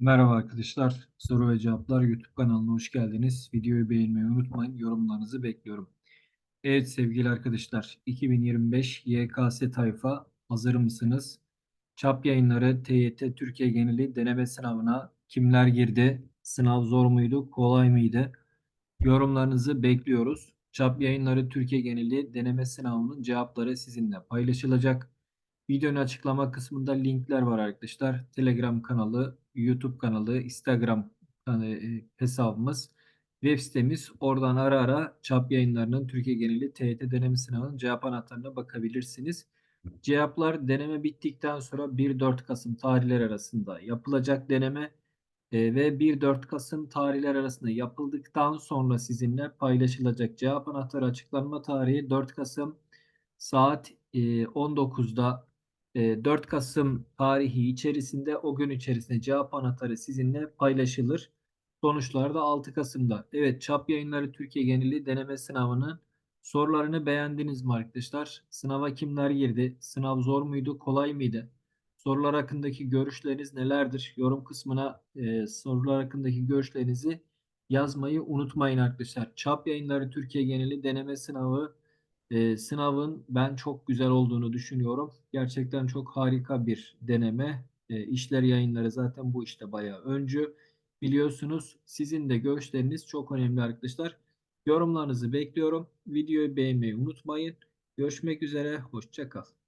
Merhaba arkadaşlar. Soru ve Cevaplar YouTube kanalına hoş geldiniz. Videoyu beğenmeyi unutmayın. Yorumlarınızı bekliyorum. Evet sevgili arkadaşlar. 2025 YKS tayfa hazır mısınız? Çap yayınları TYT Türkiye geneli deneme sınavına kimler girdi? Sınav zor muydu? Kolay mıydı? Yorumlarınızı bekliyoruz. Çap yayınları Türkiye geneli deneme sınavının cevapları sizinle paylaşılacak. Videonun açıklama kısmında linkler var arkadaşlar. Telegram kanalı, YouTube kanalı, Instagram kanalı, e, hesabımız, web sitemiz. Oradan ara ara çap yayınlarının Türkiye geneli TYT deneme sınavının cevap anahtarına bakabilirsiniz. Cevaplar deneme bittikten sonra 1-4 Kasım tarihler arasında yapılacak deneme e, ve 1-4 Kasım tarihler arasında yapıldıktan sonra sizinle paylaşılacak cevap anahtarı açıklanma tarihi 4 Kasım saat e, 19'da e, 4 Kasım tarihi içerisinde o gün içerisinde cevap anahtarı sizinle paylaşılır. Sonuçlar da 6 Kasım'da. Evet Çap Yayınları Türkiye geneli deneme sınavının sorularını beğendiniz mi arkadaşlar? Sınava kimler girdi? Sınav zor muydu? Kolay mıydı? Sorular hakkındaki görüşleriniz nelerdir? Yorum kısmına e, sorular hakkındaki görüşlerinizi yazmayı unutmayın arkadaşlar. Çap Yayınları Türkiye geneli deneme sınavı e, sınavın ben çok güzel olduğunu düşünüyorum. Gerçekten çok harika bir deneme. E, İşler Yayınları zaten bu işte bayağı öncü. Biliyorsunuz sizin de görüşleriniz çok önemli arkadaşlar. Yorumlarınızı bekliyorum. Videoyu beğenmeyi unutmayın. Görüşmek üzere. Hoşça kal.